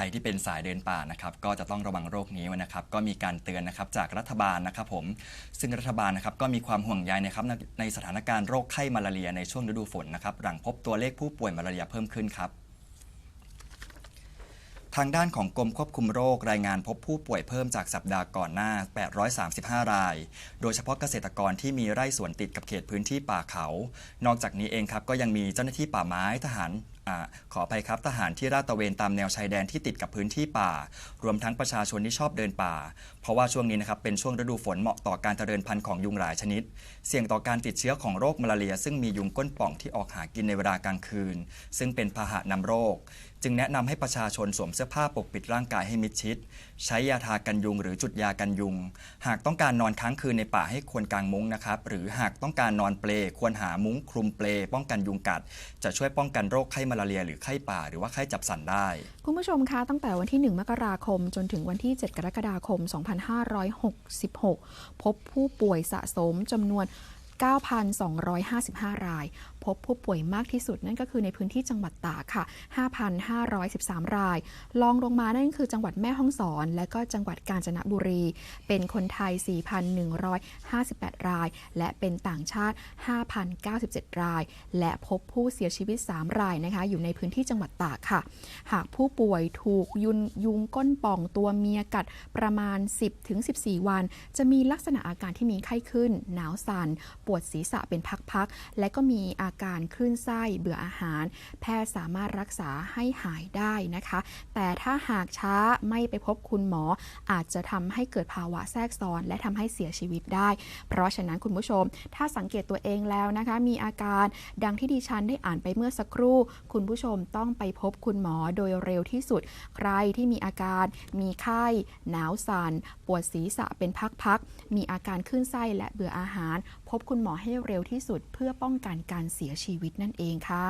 รที่เป็นสายเดินป่านะครับก็จะต้องระวังโรคนี้ไว้นะครับ ก็มีการเตือนนะครับจากรัฐบาลนะครับผมซึ่งรัฐบาลนะครับก็มีความห่วงใยนะครับในสถานการณ์โรคไข้มาลาเรียในช่วงฤดูฝนนะครับหลังพบตัวเลขผู้ป่วยมาลาเรียเพิ่มขึ้นครับทางด้านของกรมควบคุมโรครายงานพบผู้ป่วยเพิ่มจากสัปดาห์ก่อนหน้า 835 ราย โดยเฉพาะเกษตรกรที่มีไร่สวนติดกับเขตพื้นที่ป่าเขา นอกจากนี้เองครับก็ยังมีเจ้าหน้าที่ป่าไม้ทหาร ขออภัยครับทหารที่ราดตระเวนตามแนวชายแดนที่ติดกับพื้นที่ป่า รวมทั้งประชาชนที่ชอบเดินป่า เพราะว่าช่วงนี้นะครับเป็นช่วงฤดูฝนเหมาะต่อการเจริญพันธุ์ของยุงหลายชนิด เสี่ยงต่อการติดเชื้อของโรคมาลาเรีย ซึ่งมียุงก้นป่องที่ออกหากินในเวลากลางคืน ซึ่งเป็นพาหะนำโรค จึงแนะนำให้ประชาชนสวมเสื้อผ้าปกปิดร่างกายให้มิดชิด ใช้ยาทากันยุง หรือจุดยากันยุง หากต้องการนอนค้างคืนในป่าให้ควรกางมุ้งนะครับหรือหากต้องการนอนเปลควรหามุ้งคลุมเปลป้องกันยุงกัด จะช่วยป้องกันโรคไข้มาลาเรีย หรือไข้ป่า หรือว่าไข้จับสันได้ คุณผู้ชมคะตั้งแต่วันที่ 1 มกราคม จนถึงวันที่ 7 กรกฎาคม 2566 พบผู้ป่วยสะสมจำนวน 9,255 ราย พบผู้ป่วยมากที่สุดนั่นก็คือในพื้นที่จังหวัดตากค่ะ 5,513 ราย รองลงมานั่นคือจังหวัดแม่ฮ่องสอน และก็จังหวัดกาญจนบุรี เป็นคนไทย 4,158 ราย และเป็นต่างชาติ 5,097 ราย และพบผู้เสียชีวิต 3 รายนะคะ อยู่ในพื้นที่จังหวัดตากค่ะ หากผู้ป่วยถูกยุงยุงก้นป่องตัวเมียกัดประมาณ 10-14 วัน จะมีลักษณะอาการที่มีไข้ขึ้น หนาวสัน่นปวดศีรษะเป็นพักๆ และก็มีอาการคลื่นไส้เบื่ออาหาร แพทย์สามารถรักษาให้หายได้นะคะ แต่ถ้าหากช้าไม่ไปพบคุณหมอ อาจจะทำให้เกิดภาวะแทรกซ้อน และทำให้เสียชีวิตได้ เพราะฉะนั้นคุณผู้ชม ถ้าสังเกตตัวเองแล้วนะคะ มีอาการดังที่ดิฉันได้อ่านไปเมื่อสักครู่ คุณผู้ชมต้องไปพบคุณหมอโดยเร็วที่สุด ใครที่มีอาการ มีไข้ หนาวสัน่น ปวดศีรษะเป็นพักๆ มีอาการคลื่นไส้และเบื่ออาหาร พบคุณคุณหมอให้เร็วที่สุดเพื่อป้องกันการเสียชีวิตนั่นเองค่ะ